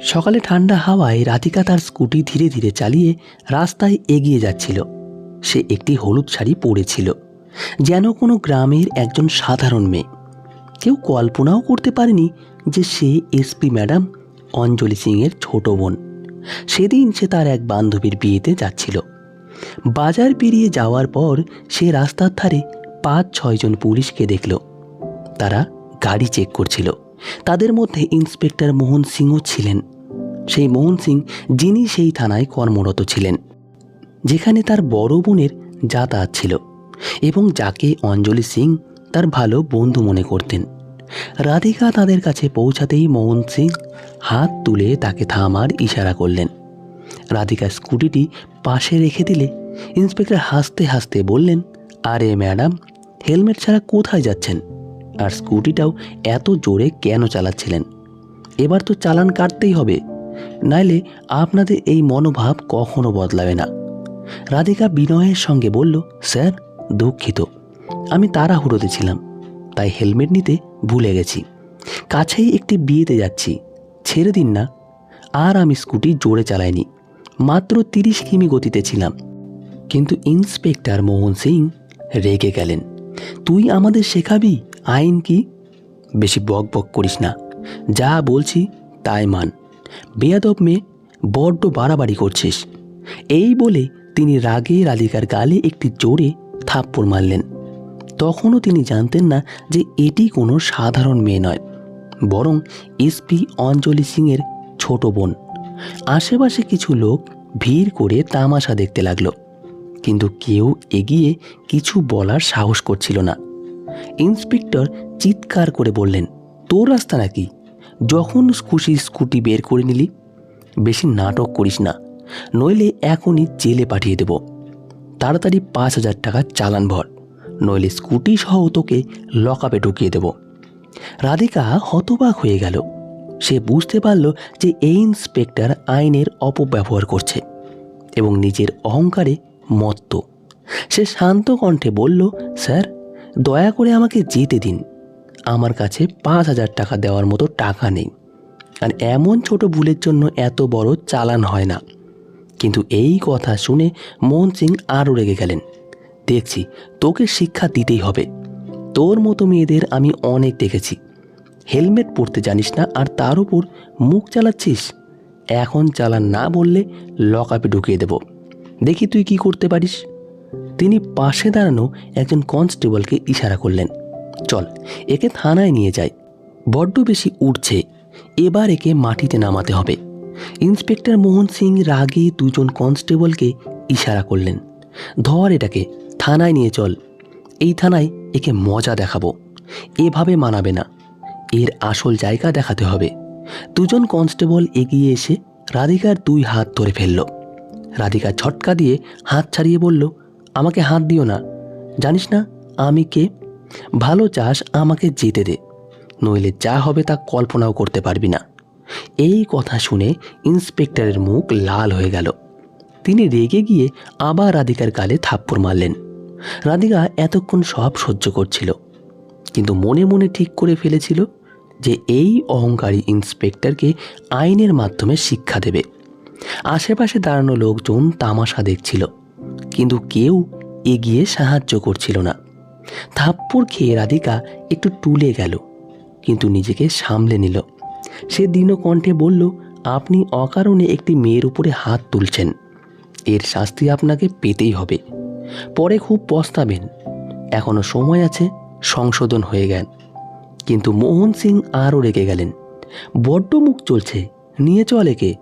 সকালে ঠান্ডা হাওয়ায় রাধিকা তার স্কুটি ধীরে ধীরে চালিয়ে রাস্তায় এগিয়ে যাচ্ছিল। সে একটি হলুদ শাড়ি পরেছিল, যেন কোনো গ্রামের একজন সাধারণ মেয়ে। কেউ কল্পনাও করতে পারেনি যে সে এসপি ম্যাডাম অঞ্জলি সিংয়ের ছোট বোন। সেদিন সে তার এক বান্ধবীর বিয়েতে যাচ্ছিল। বাজার পেরিয়ে যাওয়ার পর সে রাস্তার ধারে পাঁচ ছয়জন পুলিশকে দেখল। তারা গাড়ি চেক করছিল। তাদের মধ্যে ইন্সপেক্টর মোহন সিংও ছিলেন। সেই মোহন সিং যিনি সেই থানায় কর্মরত ছিলেন, যেখানে তার বড় বোনের যাতায়াত ছিল এবং যাকে অঞ্জলি সিং তার ভালো বন্ধু মনে করতেন। রাধিকা তাদের কাছে পৌঁছাতেই মোহন সিং হাত তুলে তাকে থামার ইশারা করলেন। রাধিকা স্কুটিটি পাশে রেখে দিলে ইন্সপেক্টর হাসতে হাসতে বললেন, আরে ম্যাডাম, হেলমেট ছাড়া কোথায় যাচ্ছেন? আর স্কুটিটাও এত জোরে কেন চালাচ্ছিলেন? এবার তো চালান কাটতেই হবে। নাইলে আপনাদের এই মনোভাব কখনো বদলাবে না। রাধিকা বিনয়ের সঙ্গে বলল, স্যার, দুঃখিত। আমি তাড়াহুড়োতে ছিলাম, তাই হেলমেট নিতে ভুলে গেছি। কাছেই একটি বিয়েতে যাচ্ছি, ছেড়ে দিন না। আর আমি স্কুটি জোরে চালাইনি, মাত্র তিরিশ কিমি গতিতে ছিলাম। কিন্তু ইন্সপেক্টর মোহন সিং রেগে গেলেন, তুই আমাদের শেখাবি? আইন কি? বেশি বক বক করিস না। যা বলছি তাই মান। বেয়াদব মেয়ে, বড্ড বাড়াবাড়ি করছিস। এই বলে তিনি রাগে রাধিকার গালে একটি জোরে থাপ্পড় মারলেন। তখনও তিনি জানতেন না যে এটি কোনো সাধারণ মেয়ে নয়, বরং এসপি অঞ্জলি সিংয়ের ছোট বোন। আশেপাশে কিছু লোক ভিড় করে তামাশা দেখতে লাগল, কিন্তু কেউ এগিয়ে কিছু বলার সাহস করছিল না। ইন্সপেক্টর চিৎকার করে বললেন, তোর রাস্তা নাকি? যখন খুশি স্কুটি বের করে নিলি? বেশি নাটক করিস না, নইলে এখনই জেলে পাঠিয়ে দেব। তাড়াতাড়ি পাঁচ হাজার টাকা চালান ভর, নইলে স্কুটি সহ তোকে লকআপে ঢুকিয়ে দেব। রাধিকা হতবাক হয়ে গেল। সে বুঝতে পারল যে এই ইন্সপেক্টর আইনের অপব্যবহার করছে এবং নিজের অহংকারে মত্ত। সে শান্ত কণ্ঠে বলল, স্যার দয়া করে আমাকে যেতে দিন। আমার কাছে পাঁচ হাজার টাকা দেওয়ার মতো টাকা নেই। আর এমন ছোট ভুলের জন্য এত বড় চালান হয় না। কিন্তু এই কথা শুনে মোহন সিং আরও রেগে গেলেন। দেখছি, তোকে শিক্ষা দিতেই হবে। তোর মতো মেয়েদের আমি অনেক দেখেছি। হেলমেট পরতে জানিস না আর তার উপর মুখ চালাচ্ছিস? এখন চালান না বললে লকআপে ঢুকিয়ে দেব। দেখি তুই কি করতে পারিস। তিনি পাশে দাঁড়ানো একজন কনস্টেবলকে ইশারা করলেন, চল, একে থানায় নিয়ে যাই। বড্ড বেশি উঠছে এবার একে মাটিতে নামাতে হবে। ইন্সপেক্টর মোহন সিং রাগে দুজন কনস্টেবলকে ইশারা করলেন, ধর এটাকে, থানায় নিয়ে চল। এই থানায় একে মজা দেখাবো, এভাবে মানাবে না। এর আসল জায়গা দেখাতে হবে। দুজন কনস্টেবল এগিয়ে এসে রাধিকার দুই হাত ধরে ফেলল। রাধিকা ঝটকা দিয়ে হাত ছাড়িয়ে বলল আমাকে হাত দিও না। জানিস না, আমি কে? ভালো চাস আমাকে যেতে দে। নইলে যা হবে তা কল্পনাও করতে পারবি না। এই কথা শুনে ইন্সপেক্টরের মুখ লাল হয়ে গেল। তিনি রেগে গিয়ে আবার রাধিকার গালে থাপ্পড় মারলেন। রাধিকা এতক্ষণ সব সহ্য করছিল, কিন্তু মনে মনে ঠিক করে ফেলেছিল যে এই অহংকারী ইন্সপেক্টরকে আইনের মাধ্যমে শিক্ষা দেবে। আশেপাশে দাঁড়ানো লোকজন তামাশা দেখছিল। কিন্তু কেউ এগিয়ে সাহায্য করছিল না। থাপ্পড় খেয়ে রাধিকা একটু টুলে গেল, কিন্তু নিজেকে সামলে নিল। সে দীনকণ্ঠে বলল, আপনি অকারণে একটি মেয়ের উপরে হাত তুলছেন। এর শাস্তি আপনাকে পেতেই হবে। পরে খুব পস্তাবেন। এখনও সময় আছে, সংশোধন হয়ে গেন কিন্তু মোহন সিং আরও রেগে গেলেন। বড্ড মুখ চলছে। নিয়ে চল একে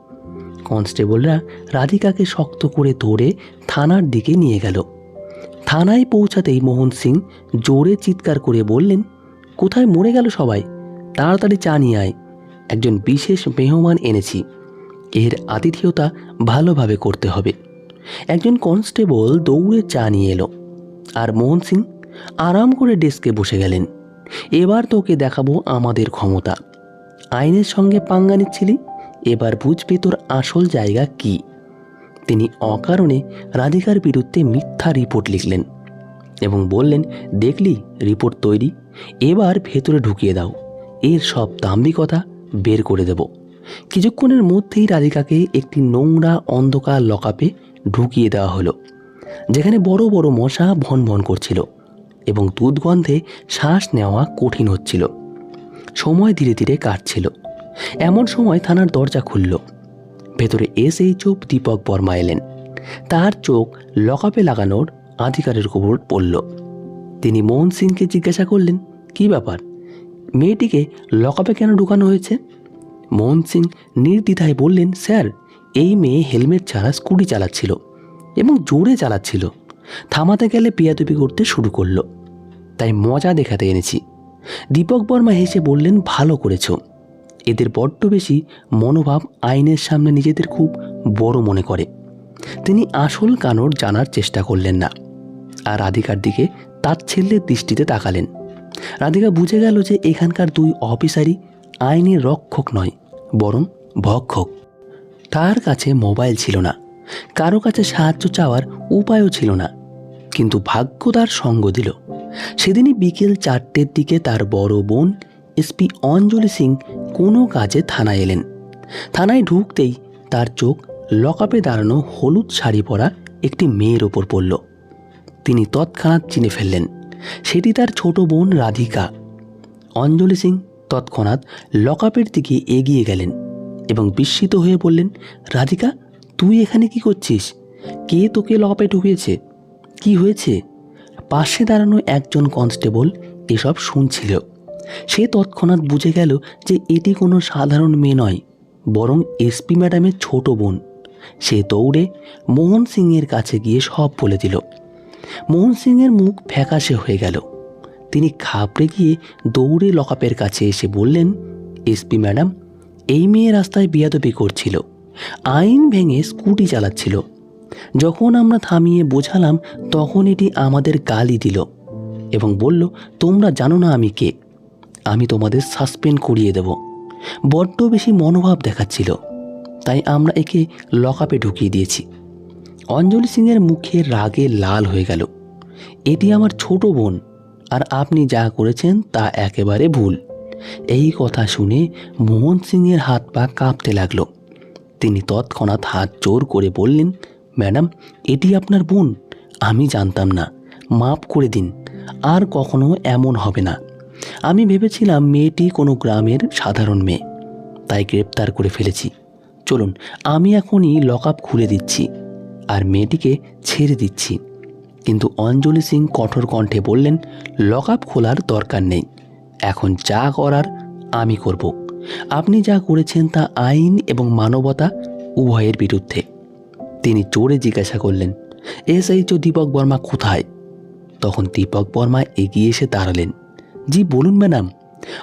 কনস্টেবলরা রাধিকাকে শক্ত করে ধরে থানার দিকে নিয়ে গেল। থানায় পৌঁছাতেই মোহন সিং জোরে চিৎকার করে বললেন, কোথায় মরে গেল সবাই? তাড়াতাড়ি চা নিয়ে আয়। একজন বিশেষ মেহমান এনেছি। এর আতিথেয়তা ভালোভাবে করতে হবে। একজন কনস্টেবল দৌড়ে চা নিয়ে এলো। আর মোহন সিং আরাম করে ডেস্কে বসে গেলেন। এবার তোকে দেখাবো আমাদের ক্ষমতা। আইনের সঙ্গে পাঙ্গা নিচ্ছিলি? এবার বুঝবে তোর আসল জায়গা কি। তিনি অকারণে রাধিকার বিরুদ্ধে মিথ্যা রিপোর্ট লিখলেন এবং বললেন, দেখলি, রিপোর্ট তৈরি। এবার ভেতরে ঢুকিয়ে দাও। এর সব দাম্ভিকতা বের করে দেব কিছুক্ষণের মধ্যেই রাধিকাকে একটি নোংরা অন্ধকার লকাপে ঢুকিয়ে দেওয়া হলো, যেখানে বড় বড় মশা ভন ভন করছিল এবং দুধগন্ধে শ্বাস নেওয়া কঠিন হচ্ছিল। সময় ধীরে ধীরে কাটছিল। এমন সময় থানার দরজা খুলল। ভেতরে এস এসএইচও দীপক বর্মা এলেন। তার চোখ লকাপে লাগানোর আধিকারের উপর পড়ল। তিনি মোহন সিংকে জিজ্ঞাসা করলেন, কী ব্যাপার? মেয়েটিকে লকাপে কেন ঢুকানো হয়েছে? মোহন সিং নির্দ্বিধায় বললেন, স্যার, এই মেয়ে হেলমেট ছাড়া স্কুটি চালাচ্ছিল এবং জোরে চালাচ্ছিল। থামাতে গেলে পিয়াতুপি করতে শুরু করল। তাই মজা দেখাতে এনেছি। দীপক বর্মা হেসে বললেন, ভালো করেছ। এদের বড্ড বেশি মনোভাব আইনের সামনে নিজেদের খুব বড় মনে করে। তিনি আসল কানর জানার চেষ্টা করলেন না। আর রাধিকার দিকে তাচ্ছিল্যের দৃষ্টিতে তাকালেন। রাধিকা বুঝে গেল যে এখানকার দুই অফিসারই আইনের রক্ষক নয়, বরং ভক্ষক। তার কাছে মোবাইল ছিল না। কারও কাছে সাহায্য চাওয়ার উপায়ও ছিল না। কিন্তু ভাগ্য তার সঙ্গ দিল। সেদিনই বিকেল চারটের দিকে তার বড় বোন এসপি অঞ্জলি সিং কোনো কাজে থানায় এলেন। থানায় ঢুকতেই তার চোখ লকআপে দাঁড়ানো হলুদ শাড়ি পরা একটি মেয়ের ওপর পড়ল। তিনি তৎক্ষণাৎ চিনে ফেললেন, সেটি তার ছোট বোন রাধিকা। অঞ্জলি সিং তৎক্ষণাৎ লকআপের দিকে এগিয়ে গেলেন এবং বিস্মিত হয়ে বললেন, রাধিকা, তুই এখানে কি করছিস? কে তোকে লকআপে ঢুকিয়েছে? কি হয়েছে? পাশে দাঁড়ানো একজন কনস্টেবল এসব শুনছিল। সে তৎক্ষণাৎ বুঝে গেল যে এটি কোনো সাধারণ মেয়ে নয়, বরং এসপি ম্যাডামের ছোট বোন। সে দৌড়ে মোহন সিংয়ের কাছে গিয়ে সব বলে দিল। মোহন সিংয়ের মুখ ফ্যাকাশে হয়ে গেল। তিনি খাপড়ে গিয়ে দৌড়ে লকআপের কাছে এসে বললেন এসপি ম্যাডাম, এই মেয়ে রাস্তায় বিয়াদবি করছিল। আইন ভেঙে স্কুটি চালাচ্ছিল। যখন আমরা থামিয়ে বোঝালাম, তখন এটি আমাদের গালি দিল এবং বলল, তোমরা জানো না আমি কে? আমি তোমাদের সাসপেন্ড করিয়ে দেব। বড্ড বেশি মনোভাব দেখাচ্ছিল। তাই আমরা একে লকআপে ঢুকিয়ে দিয়েছি। অঞ্জলি সিংয়ের মুখে রাগে লাল হয়ে গেল। এটি আমার ছোট বোন, আর আপনি যা করেছেন তা একেবারে ভুল। এই কথা শুনে মোহন সিংয়ের হাত পা কাঁপতে লাগল। তিনি তৎক্ষণাৎ হাত জোর করে বললেন, ম্যাডাম, এটি আপনার বোন। আমি জানতাম না। মাফ করে দিন। আর কখনো এমন হবে না। আমি ভেবেছিলাম মেয়েটি কোনো গ্রামের সাধারণ মেয়ে। তাই গ্রেপ্তার করে ফেলেছি। চলুন, আমি এখনই লকআপ খুলে দিচ্ছি আর মেয়েটিকে ছেড়ে দিচ্ছি। কিন্তু অঞ্জলি সিং কঠোর কণ্ঠে বললেন, লকআপ খোলার দরকার নেই। এখন যা করার, আমি করব। আপনি যা করেছেন তা আইন এবং মানবতা উভয়ের বিরুদ্ধে। তিনি জোরে জিজ্ঞাসা করলেন এসআইচও দীপক বর্মা কোথায়? তখন দীপক বর্মা এগিয়ে এসে দাঁড়ালেন। জি, বলুন ম্যাডাম।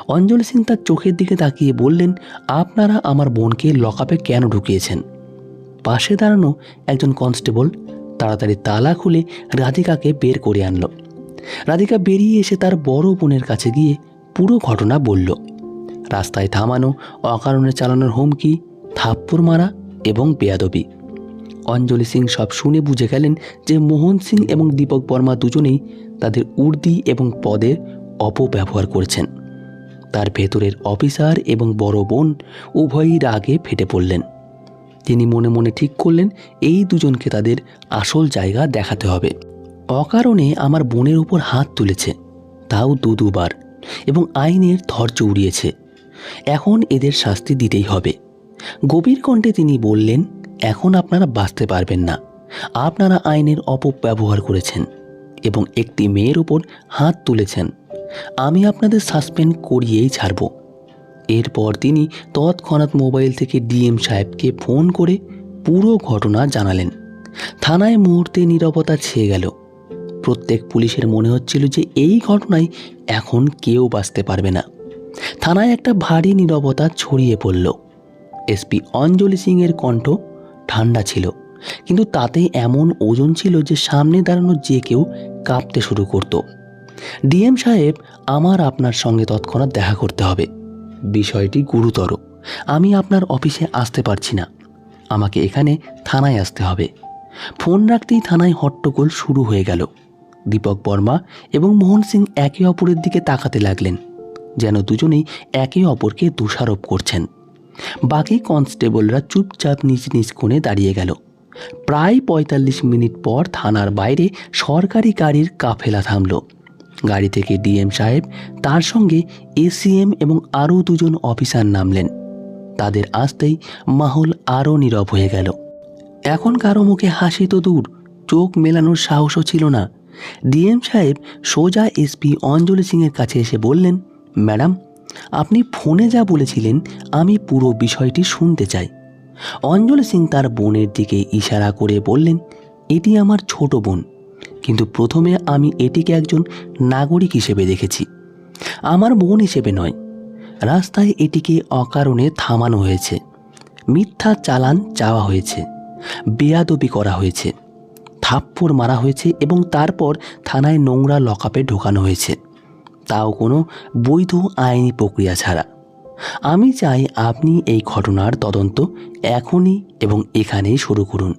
অঞ্জলি সিং তার চোখের দিকে তাকিয়ে বললেন, আপনারা আমার বোনকে লকআপে কেন ঢুকিয়েছেন? পাশে দাঁড়ানো একজন কনস্টেবল তাড়াতাড়ি তালা খুলে রাধিকাকে বের করে আনলো। রাধিকা বেরিয়ে এসে তার বড় বোনের কাছে গিয়ে পুরো ঘটনা বলল। রাস্তায় থামানো, অকারণে চালানোর হুমকি, থাপ্পড় মারা এবং বেয়াদবি। অঞ্জলি সিং সব শুনে বুঝে গেলেন যে মোহন সিং এবং দীপক বর্মা দুজনেই তাদের উর্দি এবং পদের অপব্যবহার করেছেন। তার ভেতরের অফিসার এবং বড় বোন উভয়ই রাগে ফেটে পড়লেন। তিনি মনে মনে ঠিক করলেন, এই দুজনকে তাদের আসল জায়গা দেখাতে হবে। অকারণে আমার বোনের উপর হাত তুলেছে, তাও দু দুবার, এবং আইনের ধৈর্য উড়িয়েছে। এখন এদের শাস্তি দিতেই হবে। গভীর কণ্ঠে তিনি বললেন, এখন আপনারা বাঁচতে পারবেন না। আপনারা আইনের অপব্যবহার করেছেন এবং একটি মেয়ের ওপর হাত তুলেছেন। আমি আপনাদের সাসপেন্ড করিয়েই ছাড়ব। এরপর তিনি তৎক্ষণাৎ মোবাইল থেকে ডিএম সাহেবকে ফোন করে পুরো ঘটনা জানালেন। থানায় মুহূর্তে নীরবতা ছেয়ে গেল। প্রত্যেক পুলিশের মনে হচ্ছিল যে এই ঘটনায় এখন কেউ বাঁচতে পারবে না। থানায় একটা ভারী নীরবতা ছড়িয়ে পড়ল। এসপি অঞ্জলি সিংয়ের কণ্ঠ ঠান্ডা ছিল, কিন্তু তাতে এমন ওজন ছিল যে সামনে দাঁড়ানো যে কেউ কাঁপতে শুরু করত। ডিএম সাহেব আমার আপনার সঙ্গে তৎক্ষণাৎ দেখা করতে হবে। বিষয়টি গুরুতর। আমি আপনার অফিসে আসতে পারছি না। আমাকে এখানে থানায় আসতে হবে। ফোন রাখতেই থানায় হট্টগোল শুরু হয়ে গেল। দীপক বর্মা এবং মোহন সিং একে অপরের দিকে তাকাতে লাগলেন, যেন দুজনেই একে অপরকে দোষারোপ করছেন। বাকি কনস্টেবলরা চুপচাপ নিজ নিজ কোণে দাঁড়িয়ে গেল। প্রায় পঁয়তাল্লিশ মিনিট পর থানার বাইরে সরকারি গাড়ির কাফেলা থামল। গাড়ি থেকে ডিএম সাহেব, তার সঙ্গে এসিএম এবং আরও দুজন অফিসার নামলেন। তাদের আসতেই মাহল আরও নীরব হয়ে গেল। এখন কারও মুখে হাসি তো দূর, চোখ মেলানোর সাহসও ছিল না। ডিএম সাহেব সোজা এসপি অঞ্জলি সিংয়ের কাছে এসে বললেন, ম্যাডাম, আপনি ফোনে যা বলেছিলেন, আমি পুরো বিষয়টি শুনতে চাই। অঞ্জলি সিং তার বোনের দিকে ইশারা করে বললেন, এটি আমার ছোট বোন কিন্তু প্রথমে আমি এটিকে একজন নাগরিক হিসেবে দেখেছি। আমার বোন হিসেবে নয়। রাস্তায় এটিকে অকারণে থামানো হয়েছে। মিথ্যা চালান চাওয়া হয়েছে। বেয়াদবি করা হয়েছে। থাপ্পড় মারা হয়েছে এবং তারপর থানায় নোংরা লকআপে ঢোকানো হয়েছে। তাও কোনো বৈধ আইনি প্রক্রিয়া ছাড়া। আমি চাই আপনি এই ঘটনার তদন্ত এখনই এবং এখানেই শুরু করুন।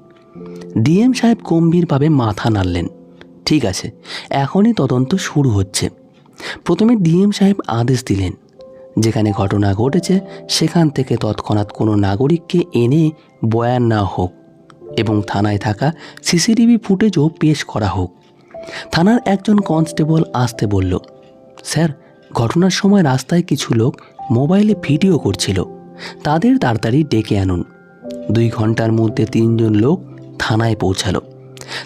ডিএম সাহেব গম্ভীরভাবে মাথা নাড়লেন। ঠিক আছে, এখনই তদন্ত শুরু হচ্ছে। প্রথমে ডিএম সাহেব আদেশ দিলেন, যেখানে ঘটনা ঘটেছে, সেখান থেকে তৎক্ষণাৎ কোনো নাগরিককে এনে বয়ান না হোক এবং থানায় থাকা সিসিটিভি ফুটেজও পেশ করা হোক। থানার একজন কনস্টেবল আসতে বলল, স্যার, ঘটনার সময় রাস্তায় কিছু লোক মোবাইলে ভিডিও করছিল, তাদের তাড়াতাড়ি ডেকে আনুন। দুই ঘণ্টার মধ্যে তিনজন লোক থানায় পৌঁছালো।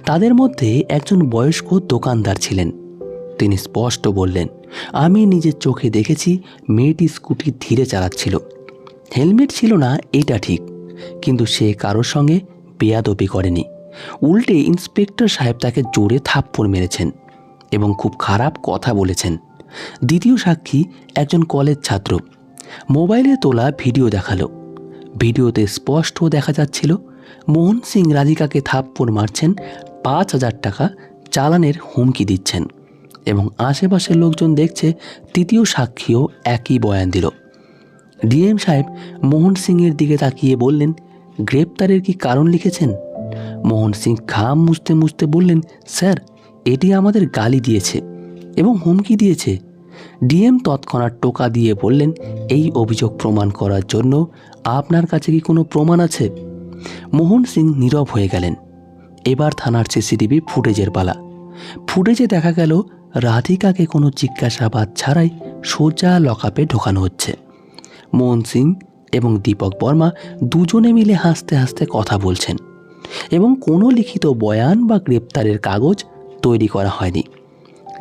তাদের মধ্যে একজন বয়স্ক দোকানদার ছিলেন। তিনি স্পষ্ট বললেন, আমি নিজের চোখে দেখেছি, মেয়েটি স্কুটি ধীরে চালাচ্ছিল। হেলমেট ছিল না, এটা ঠিক। কিন্তু সে কারোর সঙ্গে বেয়াদবি করেনি। উল্টে ইন্সপেক্টর সাহেব তাকে জোরে থাপ্পড় মেরেছেন এবং খুব খারাপ কথা বলেছেন। দ্বিতীয় সাক্ষী একজন কলেজ ছাত্র। মোবাইলে তোলা ভিডিও দেখাল। ভিডিওতে স্পষ্ট দেখা যাচ্ছিল মোহন সিং রাধিকাকে থাপ্পড় মারছেন, পাঁচ হাজার টাকা চালানের হুমকি দিচ্ছেন এবং আশেপাশের লোকজন দেখছে তৃতীয় সাক্ষীও একই বয়ান দিল। ডিএম সাহেব মোহন সিংয়ের দিকে তাকিয়ে বললেন, গ্রেপ্তারের কি কারণ লিখেছেন? মোহন সিং ঘাম মুছতে মুছতে বললেন, স্যার, এটি আমাদের গালি দিয়েছে এবং হুমকি দিয়েছে। ডিএম তৎক্ষণাৎ টোকা দিয়ে বললেন, এই অভিযোগ প্রমাণ করার জন্য আপনার কাছে কি কোনো প্রমাণ আছে? মোহন সিং নীরব হয়ে গেলেন। এবার থানার সিসিটিভি ফুটেজের পালা। ফুটেজে দেখা গেল, রাধিকাকে কোনো জিজ্ঞাসাবাদ ছাড়াই সোজা লকআপে ঢোকানো হচ্ছে। মোহন সিং এবং দীপক বর্মা দুজনে মিলে হাসতে হাসতে কথা বলছেন এবং কোনো লিখিত বয়ান বা গ্রেপ্তারের কাগজ তৈরি করা হয়নি।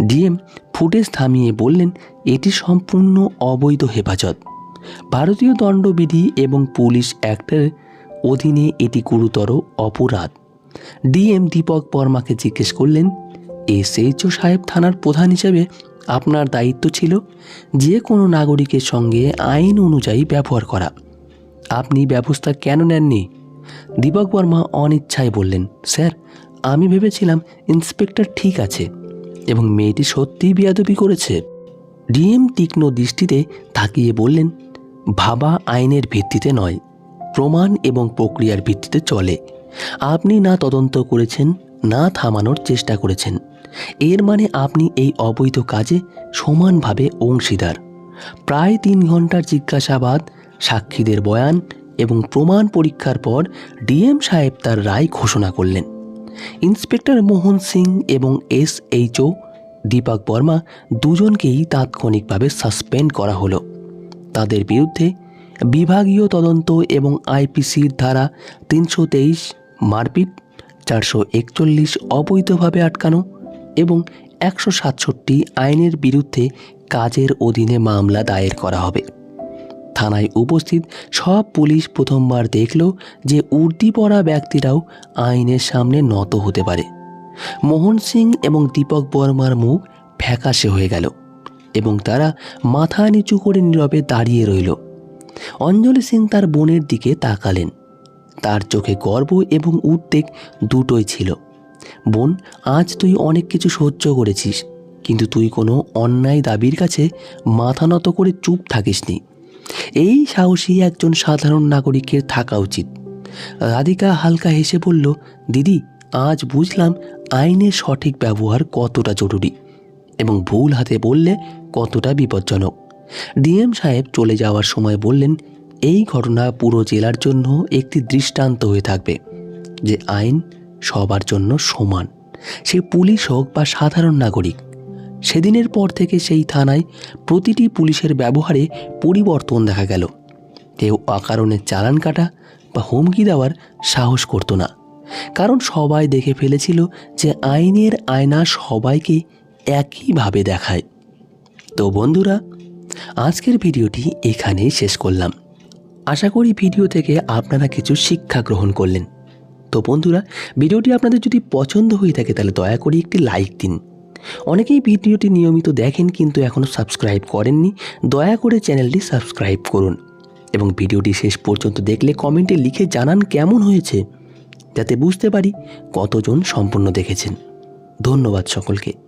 ডিএম ফুটেজ থামিয়ে বললেন, এটি সম্পূর্ণ অবৈধ হেফাজত। ভারতীয় দণ্ডবিধি এবং পুলিশ অ্যাক্টের অধীনে এটি গুরুতর অপরাধ। ডিএম দীপক বর্মাকে জিজ্ঞেস করলেন এসএইচও সাহেব থানার প্রধান হিসেবে আপনার দায়িত্ব ছিল যে কোনো নাগরিকের সঙ্গে আইন অনুযায়ী ব্যবহার করা। আপনি ব্যবস্থা কেন নেননি? দীপক বর্মা অনিচ্ছায় বললেন, স্যার, আমি ভেবেছিলাম ইন্সপেক্টর ঠিক আছে এবং মেয়েটি সত্যিই বিয়াদবি করেছে। ডিএম তীক্ষ্ণ দৃষ্টিতে তাকিয়ে বললেন, ভাবা আইনের ভিত্তিতে নয়। প্রমাণ এবং প্রক্রিয়ার ভিত্তিতে চলে। আপনি না তদন্ত করেছেন, না থামানোর চেষ্টা করেছেন। এর মানে আপনি এই অবৈধ কাজে সমানভাবে অংশীদার। প্রায় তিন ঘণ্টার জিজ্ঞাসাবাদ, সাক্ষীদের বয়ান এবং প্রমাণ পরীক্ষার পর ডিএম সাহেব তার রায় ঘোষণা করলেন। ইন্সপেক্টর মোহন সিং এবং এসএইচও দীপক বর্মা দুজনকেই তাৎক্ষণিকভাবে সাসপেন্ড করা হলো। তাদের বিরুদ্ধে বিভাগীয় তদন্ত এবং আইপিসির ধারা তিনশো তেইশ, মারপিট চারশো একচল্লিশ অবৈধভাবে আটকানো এবং একশো সাতষট্টি আইনের বিরুদ্ধে কাজের অধীনে মামলা দায়ের করা হবে। থানায় উপস্থিত সব পুলিশ প্রথমবার দেখল যে উর্দি পড়া ব্যক্তিরাও আইনের সামনে নত হতে পারে। মোহন সিং এবং দীপক বর্মার মুখ ফ্যাকাশে হয়ে গেল এবং তারা মাথা নিচু করে নীরবে দাঁড়িয়ে রইল। অঞ্জলি সিং তার বোনের দিকে তাকালেন। তার চোখে গর্ব এবং উদ্বেগ দুটোই ছিল। বোন, আজ তুই অনেক কিছু সহ্য করেছিস, কিন্তু তুই কোনো অন্যায় দাবির কাছে মাথা নত করে চুপ থাকিসনি। এই সাহসী একজন সাধারণ নাগরিকের থাকা উচিত। রাধিকা হালকা হেসে বলল, দিদি, আজ বুঝলাম আইনের সঠিক ব্যবহার কতটা জরুরি এবং ভুল হাতে বললে কতটা বিপজ্জনক। ডিএম সাহেব চলে যাওয়ার সময় বললেন, এই ঘটনা পুরো জেলার জন্য একটি দৃষ্টান্ত হয়ে থাকবে, যে আইন সবার জন্য সমান। সে পুলিশ হোক বা সাধারণ নাগরিক, সেদিনের পর থেকে সেই থানায় প্রতিটি পুলিশের ব্যবহারে পরিবর্তন দেখা গেল। কেউ অকারণে চালান কাটা বা হুমকি দেওয়ার সাহস করতো না। কারণ সবাই দেখে ফেলেছিল যে আইনের আয়না সবাইকে একইভাবে দেখায়। তো বন্ধুরা আজকের ভিডিওটি এখানেই শেষ করলাম। আশা করি ভিডিও থেকে আপনারা কিছু শিক্ষা গ্রহণ করলেন। তো বন্ধুরা, ভিডিওটি আপনাদের যদি পছন্দ হয়ে থাকে, তাহলে দয়া করে একটি লাইক দিন। অনেকেই ভিডিওটি নিয়মিত দেখেন কিন্তু এখনও সাবস্ক্রাইব করেননি। দয়া করে চ্যানেলটি সাবস্ক্রাইব করুন এবং ভিডিওটি শেষ পর্যন্ত দেখলে কমেন্টে লিখে জানান কেমন হয়েছে, যাতে বুঝতে পারি কতজন সম্পূর্ণ দেখেছেন। ধন্যবাদ সকলকে।